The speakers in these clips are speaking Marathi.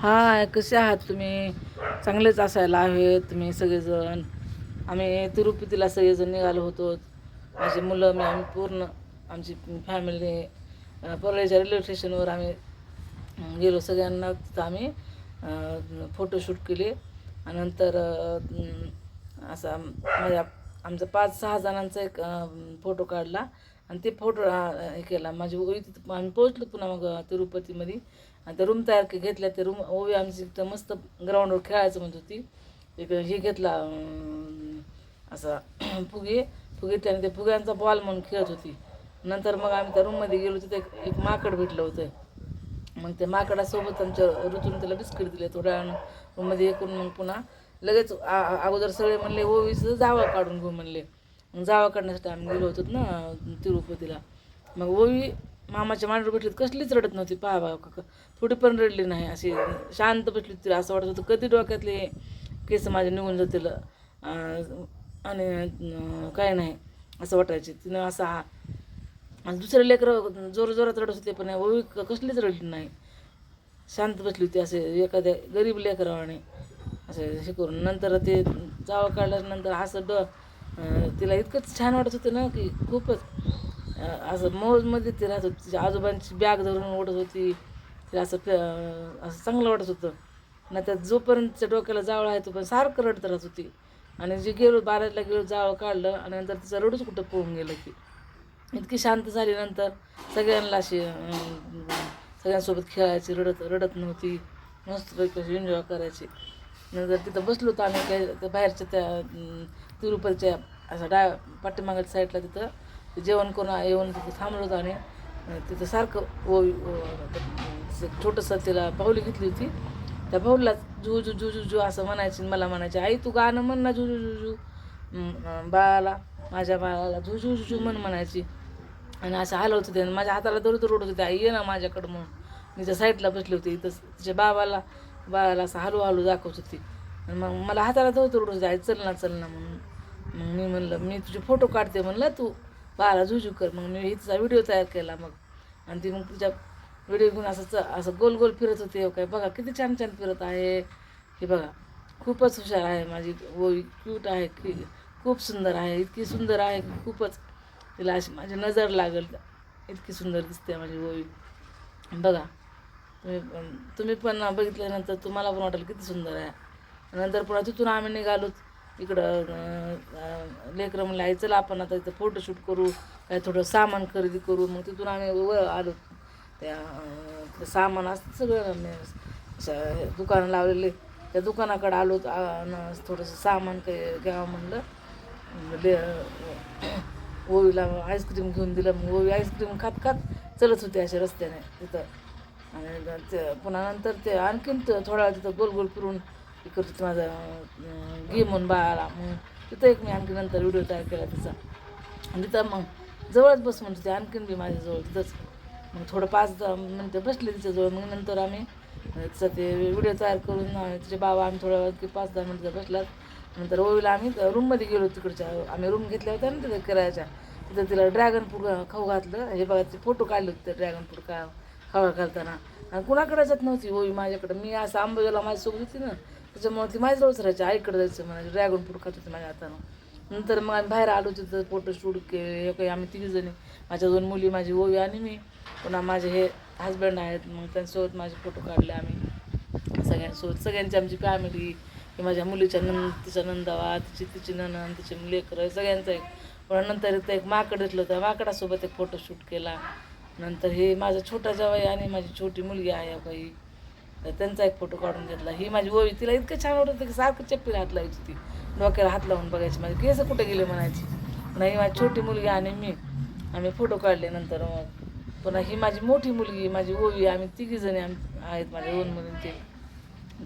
हाय कसे आहात तुम्ही? चांगलेच असायला आहेत तुम्ही सगळेजण. आम्ही तिरुपतीला सगळेजण निघालो होतो. माझी मुलं मी आम्ही पूर्ण आमची फॅमिली परळीच्या रेल्वे स्टेशनवर आम्ही गेलो. सगळ्यांना तिथं आम्ही फोटोशूट केले. नंतर असा माझ्या आमचा पाच सहा जणांचा एक फोटो काढला. आणि ते फोटो हे केला. माझी ओवी तिथं आम्ही पोहोचलो पुन्हा मग तिरुपतीमध्ये. आणि त्या रूम तयार के घेतल्या. ते रूम ओवी आमची तिथं मस्त ग्राउंडवर खेळायचं म्हणत होती. एक हे घेतला असा फुगे. फुगे आणि त्या फुग्यांचा बॉल म्हणून खेळत होती. नंतर मग आम्ही त्या रूममध्ये गेलो. तिथे एक माकड भेटलं होतं. मग त्या माकडासोबत आमच्या ऋतून त्याला बिस्किट दिले. थोड्या रूममध्ये हे करून मग पुन्हा लगेच आ- अगोदर सगळे म्हणले ओवीचं जावं काढून घेऊ म्हणले. मग जावा काढण्यासाठी आम्ही गेलो होतो ना तिरुपतीला. मग ओवी मामाच्या मांडीवर बसली तर कसलीच रडत नव्हती. पहा बा काका थोडी पण रडली नाही. अशी शांत बसली तिला. असं वाटत होतं कधी डोक्यातले केस माझे निघून जातील आणि काय नाही असं वाटायचे. तिनं असा हा आणि दुसरे लेकरं जोर जोरात रडत होते पण ओवी क- कसलीच रडली नाही. शांत बसली होती असे एखाद्या गरीब लेकरावाने असे हे करून. नंतर ते जावं काढल्यानंतर असं ड तिला इतकंच छान वाटत होतं ना की खूपच. असं मौजमध्ये ती राहत होती. तिच्या आजोबांची बॅग धरून ओढत होती. तिला असं असं चांगलं वाटत होतं. ना त्यात जोपर्यंत तिच्या डोक्याला जावळ आहे तोपर्यंत सारखं रडत राहत होती. आणि जे गेलो बाराला गेलो जावळ काढलं आणि नंतर तिचं रडूच कुठं पोहून गेलं की. इतकी शांत झाली नंतर सगळ्यांना अशी सगळ्यांसोबत खेळायची रडत रडत नव्हती. मस्तपैकी अशी एन्जॉय करायची. नंतर तिथं बसलो होतो आम्ही काही त्या बाहेरच्या त्या तिरुपतीच्या असं डाय पाठीमागच्या साईडला तिथं जेवण करून येऊन तिथं थांबलो होतो आणि तिथं सारखं ओ छोटंसं तिला पाऊली घेतली होती. त्या भाऊला जू जू जू जू जू असं म्हणायची आणि मला म्हणायची आई तू गाणं म्हण ना जू जू जू जू. बाळाला माझ्या बाळाला झू झू झू म्हण म्हणायची. आणि असं आलं होतं ते माझ्या हाताला धरू रोड होती होते आई ये ना माझ्याकडं म्हणून. मी त्या साईडला बसली होती. इथं तिच्या बाबाला बाळाला असं हलू हलू दाखवत होती. मग मला हाताला धरू धरू ओढत चल ना चल ना म्हणून. मग मी म्हणलं मी तुझे फोटो काढते म्हणलं तू बाळाला झुझू कर. मग मी हिचा व्हिडिओ तयार केला मग. आणि ती मग तिच्या व्हिडिओ घेऊन असं च असं गोल गोल फिरत होते. हो काय बघा किती छान छान फिरत आहे. हे बघा खूपच हुशार आहे माझी. ओवी क्यूट आहे की खूप सुंदर आहे. इतकी सुंदर आहे की खूपच तिला अशी माझी नजर लागेल. इतकी सुंदर दिसते माझी ओवी बघा तुम्ही पण तुम्ही पण बघितल्यानंतर तुम्हाला पण वाटेल किती सुंदर आहे. नंतर पुन्हा तिथून आम्ही निघालोच इकडं लेकरं म्हणलं आई चला आपण आता इथं फोटोशूट करू. काय थोडं सामान खरेदी करू. मग तिथून आम्ही व आलो. त्या ते सामान असतं सगळं आम्ही दुकानं लावलेले. त्या दुकानाकडे आलो थोडंसं सामान काही घ्यावं म्हणलं. ले ओवीला आईस्क्रीम घेऊन दिलं. मग ओवी आईस्क्रीम खात खात चलत होते अशा रस्त्याने तिथं. आणि ते पुन्हा नंतर ते आणखीन थोडा वेळा तिथं गोल गोल फिरून करत होते माझा अं, घे म्हणून बाळाला. मग तिथं एक मी आणखी नंतर व्हिडिओ तयार केला तिचा. आणि तिथं मग जवळच बस म्हणत होते आणखीन बी माझ्याजवळ तिथंच. मग थोडं पाच दहा मिनटं बसले तिच्याजवळ. मग नंतर आम्ही तिचा ते व्हिडिओ तयार करून तिचे बाबा आम्ही थोड्या वेळ की पाच दहा मिनटं बसलात. नंतर ओवीला आम्ही रूममध्ये गेलो तिकडच्या. आम्ही रूम घेतल्या होत्या ना तिथे करायच्या. तिथं तिला ड्रॅगन फ्रूट खाऊ घातलं. हे बघा ते फोटो काढले होते ड्रॅगन फ्रूट का खावा घालताना. आणि कुणाकडे जात नव्हती ओवी माझ्याकडं. मी असं आंबोजीला माझ्यासोबत होती ना. त्याच्यामुळे ती माझ्याजवळच राहायची आईकडे जायचं मला ड्रॅगन फ्रूट खात होते माझ्या हातानं. नंतर मग आम्ही बाहेर आलो तिथं फोटो शूट केले हे काही आम्ही तिघीजणी माझ्या दोन मुली माझी ओवी आणि मी पुन्हा माझे हे हजबंड आहेत मग त्यांच्यासोबत माझे फोटो काढले आम्ही. सगळ्यांसोबत सगळ्यांची आमची फॅमिली की माझ्या मुलीच्या नंद तिचा नंदावा तिची तिची ननन तिचे लेकरं सगळ्यांचं एक. पण नंतर इथं एक माकड दिसलं त्या माकडासोबत एक फोटोशूट केला. नंतर हे माझा छोटा जावई आणि माझी छोटी मुलगी आहे बाई. तर त्यांचा एक फोटो काढून घेतला. ही माझी ओवी. तिला इतकं छान वाटत होतं की सारखं चप्पीला हात लावायची ती. डोक्याला हात लावून बघायची. माझी केस कुठे गेले म्हणायची. पुन्हा ही माझी छोटी मुलगी आणि मी. आम्ही फोटो काढले नंतर मग. पुन्हा ही माझी मोठी मुलगी माझी ओवी. आम्ही तिघीजणी आम आहेत माझ्या दोन मुली ते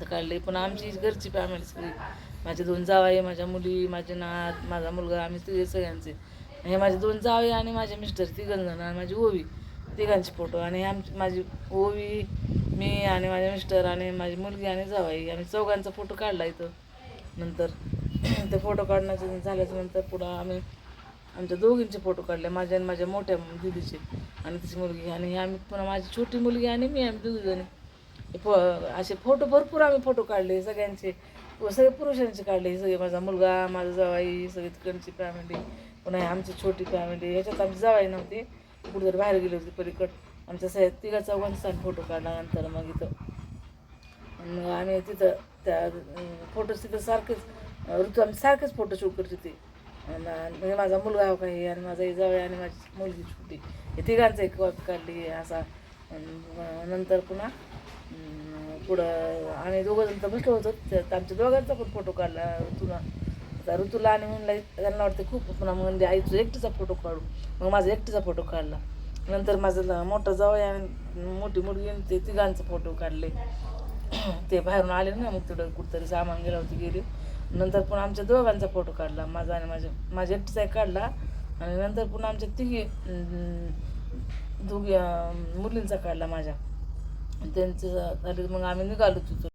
तर काढले पण आमची घरची फॅमिली सगळी. माझे दोन जावाई माझ्या मुली माझे नात माझा मुलगा आम्ही तिघे सगळ्यांचे. हे माझे दोन जावे आणि माझे मिस्टर तिघजण आणि माझी ओवी. तिघांचे फोटो आणि आमची माझी ओवी मी आणि माझे मिस्टर आणि माझी मुलगी आणि जावाई आम्ही चौघांचा फोटो काढला इथं नंतर. ते फोटो काढण्याचं झाल्याच्यानंतर पुढं आम्ही आमच्या दोघींचे फोटो काढले माझ्या आणि माझ्या मोठ्या दिदीचे आणि तिची मुलगी आणि आम्ही पुन्हा माझी छोटी मुलगी आणि मी आम्ही दोघीजणी हे फो असे फोटो भरपूर आम्ही फोटो काढले सगळ्यांचे सगळे पुरुषांचे काढले सगळे माझा मुलगा माझा जावाई सगळी तिकडची फॅमिली पुन्हा आमची छोटी फॅमिली ह्याच्यात आमची जावाई नव्हती कुठेतरी बाहेर गेली होती पलीकड. आमच्या साहेब तिघा चौघांचा फोटो काढला नंतर मग इथं मग आम्ही तिथं त्या फोटो तिथं सारखेच ऋतू आम्ही सारखेच फोटो शूट करत होते. म्हणजे माझा मुलगा काही आणि माझा एक आणि माझी मुलगी छोटी हे तिघांचं एक कॉपी काढली असा नंतर पुन्हा पुढं आम्ही दोघं जण तर बसलो होतो. त्यात आमच्या दोघांचा पण फोटो काढला ऋतूला आता ऋतूला आणि म्हणला त्यांना वाटते खूप पुन्हा म्हणजे आईचं एकटीचा फोटो काढू. मग माझा एकटीचा फोटो काढला. नंतर माझं मोठं मोठा जावई आणि मोठी मुलगी ते तिघांचे फोटो काढले. ते बाहेरून आले ना मग तिकडं कुठतरी सामान गेला होती गेली. नंतर पुन्हा आमच्या दोघांचा फोटो काढला माझा आणि माझ्या माझ्या एकटीचा एक काढला. आणि नंतर पुन्हा आमच्या तिघी दोघी मुलींचा काढला माझ्या. त्यांचं झालं मग आम्ही निघालो तिथून.